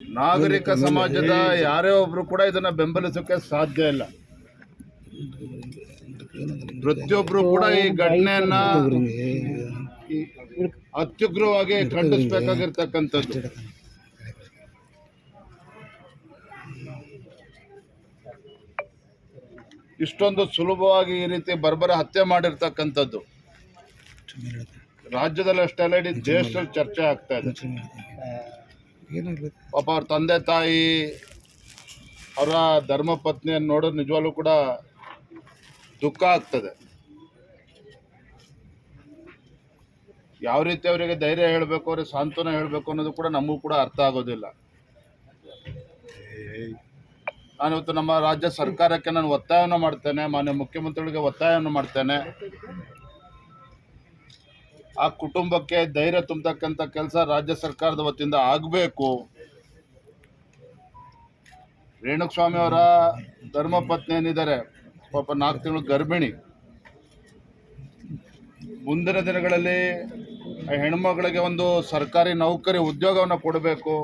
ನಾಗರಿಕ ಸಮಾಜದ ಯಾರೇ ಒಬ್ರು ಕೂಡ ಇದನ್ನ ಬೆಂಬಲಿಸೋಕೆ ಸಾಧ್ಯ ಇಲ್ಲ. ಪ್ರತಿಯೊಬ್ರು ಕೂಡ ಈ ಘಟನೆಯನ್ನ ಅತ್ಯುಗ್ರವಾಗಿ ಖಂಡಿಸಬೇಕಾಗಿರ್ತಕ್ಕಂಥದ್ದು. ಇಷ್ಟೊಂದು ಸುಲಭವಾಗಿ ಈ ರೀತಿ ಬರ್ಬರ ಹತ್ಯೆ ಮಾಡಿರ್ತಕ್ಕಂಥದ್ದು. ರಾಜ್ಯದಲ್ಲಿ ಅಷ್ಟೇ ಅಲ್ಲ ಇಡೀ ದೇಶದಲ್ಲಿ ಚರ್ಚೆ ಆಗ್ತಾ ಇದೆ. ಪಾಪ ಅವ್ರ ತಂದೆ ತಾಯಿ, ಅವರ ಧರ್ಮ ಪತ್ನಿಯನ್ನು ನೋಡೋದು ನಿಜವಾಗ್ಲೂ ಕೂಡ ದುಃಖ ಆಗ್ತದೆ. ಯಾವ ರೀತಿ ಅವರಿಗೆ ಧೈರ್ಯ ಹೇಳಬೇಕು, ಅವ್ರಿಗೆ ಸಾಂತ್ವನ ಹೇಳಬೇಕು ಅನ್ನೋದು ಕೂಡ ನಮಗೂ ಕೂಡ ಅರ್ಥ ಆಗೋದಿಲ್ಲ. ನಾನು ಇವತ್ತು ನಮ್ಮ ರಾಜ್ಯ ಸರ್ಕಾರಕ್ಕೆ ನಾನು ಒತ್ತಾಯವನ್ನು ಮಾಡ್ತೇನೆ, ಮಾನ್ಯ ಮುಖ್ಯಮಂತ್ರಿಗಳಿಗೆ ಒತ್ತಾಯವನ್ನು ಮಾಡ್ತೇನೆ. ಆ ಕುಟುಂಬಕ್ಕೆ ಧೈರ್ಯ ತುಂಬತಕ್ಕಂಥ ಕೆಲಸ ರಾಜ್ಯ ಸರ್ಕಾರದ ವತಿಯಿಂದ ಆಗಬೇಕು. ರೇಣುಸ್ವಾಮಿ ಅವರ ಧರ್ಮಪತ್ನಿ ಏನಿದ್ದಾರೆ? ಪಾಪ ನಾಲ್ಕು ತಿಂಗಳು ಗರ್ಭಿಣಿ. ಮುಂದಿನ ದಿನಗಳಲ್ಲಿ ಆ ಹೆಣ್ಮಗಳಿಗೆ ಒಂದು ಸರ್ಕಾರಿ ನೌಕರಿ ಉದ್ಯೋಗವನ್ನು ಕೊಡಬೇಕು.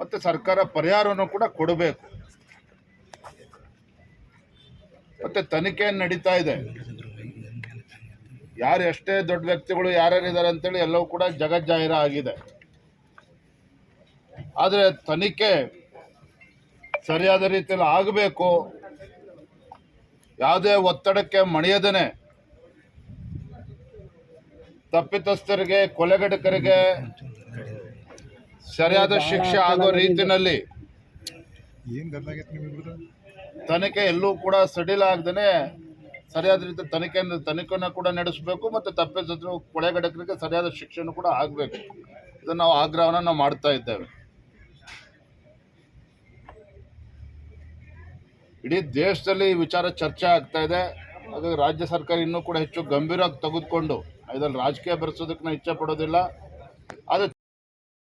ಮತ್ತು ಸರ್ಕಾರ ಪರಿಹಾರವನ್ನು ಕೂಡ ಕೊಡಬೇಕು. ಮತ್ತು ತನಿಖೆ ನಡೀತಾ ಇದೆ. ಯಾರು ಎಷ್ಟೇ ದೊಡ್ಡ ವ್ಯಕ್ತಿಗಳು ಯಾರ್ಯಾರಿದ್ದಾರೆ ಅಂತೇಳಿ ಎಲ್ಲವೂ ಕೂಡ ಜಗಜ್ಜಾಹಿರ ಆಗಿದೆ. ಆದರೆ ತನಿಖೆ ಸರಿಯಾದ ರೀತಿಯಲ್ಲಿ ಆಗಬೇಕು. ಯಾವುದೇ ಒತ್ತಡಕ್ಕೆ ಮಣಿಯದೇನೆ. ತಪ್ಪಿತಸ್ಥರಿಗೆ ಕೊಲೆಗಡಕರಿಗೆ ಸರಿಯಾದ ಶಿಕ್ಷೆ ಆಗೋ ರೀತಿಯಲ್ಲಿ ತನಿಖೆ ಎಲ್ಲೂ ಕೂಡ ಸಡಿಲ ಆಗದೇನೆ ಸರಿಯಾದ ರೀತಿ ತನಿಖೆಯಿಂದ ತನಿಖೆಯನ್ನು ಕೂಡ ನಡೆಸಬೇಕು ಮತ್ತು ತಪ್ಪಿಸಿದ್ರು ಕೊಳೆಗಡಕರಿಗೆ ಸರಿಯಾದ ಶಿಕ್ಷಣ ಕೂಡ ಆಗಬೇಕು. ಇದನ್ನು ನಾವು ಆಗ್ರಹವನ್ನು ನಾವು ಮಾಡ್ತಾ ಇದ್ದೇವೆ. ಇಡೀ ದೇಶದಲ್ಲಿ ಈ ವಿಚಾರ ಚರ್ಚೆ ಆಗ್ತಾ ಇದೆ. ಹಾಗಾಗಿ ರಾಜ್ಯ ಸರ್ಕಾರ ಇನ್ನೂ ಕೂಡ ಹೆಚ್ಚು ಗಂಭೀರವಾಗಿ ತೆಗೆದುಕೊಂಡು ಇದರಲ್ಲಿ ರಾಜಕೀಯ ಬೆರೆಸೋದಕ್ಕೆ ನಾವು ಇಚ್ಛೆ ಪಡೋದಿಲ್ಲ. ಆದರೆ